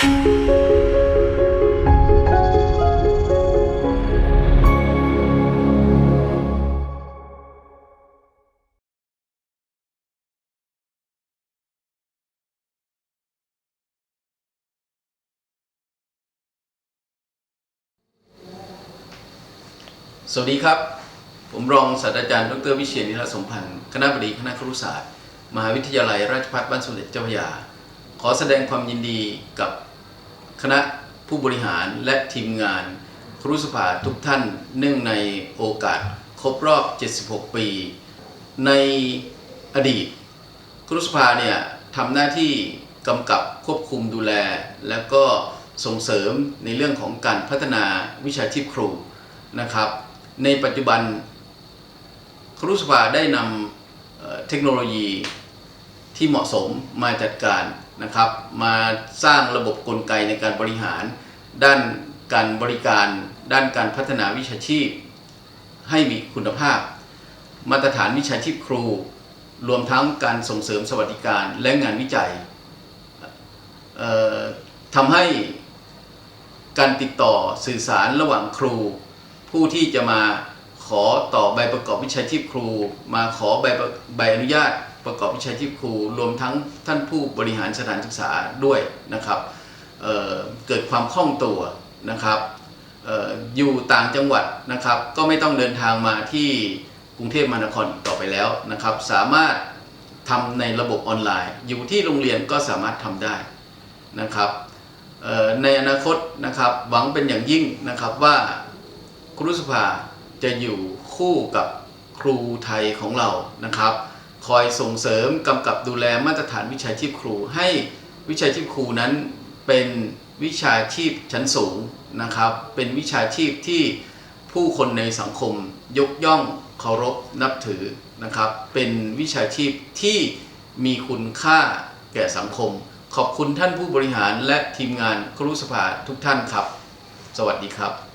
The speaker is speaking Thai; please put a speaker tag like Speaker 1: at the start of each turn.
Speaker 1: สวัสดีครับ ผมรองศาสตราจารย์ดรวิเชียรนิรสมพันธ์คณะบดีคณะครุศาสตร์ มหาวิทยาลัยราชภัฏบ้านสมเด็จเจ้าพระยา ขอแสดงความยินดีกับ คณะผู้บริหารและทีมงานครุสภาทุกท่านเนื่องในโอกาสครบรอบ 76 ปี ในอดีต ครุสภาเนี่ยทำหน้าที่กำกับควบคุมดูแล และก็ส่งเสริมในเรื่องของการพัฒนาวิชาชีพครูนะครับ ในปัจจุบัน ครุสภาได้นำเอ่อเทคโนโลยีที่เหมาะสมมาจัดการ นะครับ มาสร้างระบบกลไกในการบริหาร ด้านการบริการ ด้านการพัฒนาวิชาชีพ ให้มีคุณภาพ มาตรฐานวิชาชีพครู รวมทั้งการส่งเสริมสวัสดิการและงานวิจัยทำให้การติดต่อสื่อสารระหว่างครู ผู้ที่จะมา ขอต่อใบประกอบวิชาชีพครู มาขอใบใบอนุญาตประกอบวิชาชีพครู รวมทั้งท่านผู้บริหารสถานศึกษาด้วยนะครับเเกิดความคล่องตัวนะครับอออยู่ต่างจังหวัดนะครับ ก็ไม่ต้องเดินทางมาที่กรุงเทพมหานครต่อไปแล้วนะครับ สามารถทำในระบบออนไลน์ อยู่ที่โรงเรียนก็สามารถทำได้นะครับในอนาคตนะครับหวังเป็นอย่างยิ่งนะครับว่าครุสภา จะอยู่คู่กับครูไทยของเรานะครับ คอยส่งเสริมกำกับดูแลมาตรฐานวิชาชีพครู ให้วิชาชีพครูนั้นเป็นวิชาชีพชั้นสูงนะครับ เป็นวิชาชีพที่ผู้คนในสังคมยกย่องเคารพนับถือนะครับ เป็นวิชาชีพที่มีคุณค่าแก่สังคม ขอบคุณท่านผู้บริหารและทีมงานครุสภาทุกท่านครับ สวัสดีครับ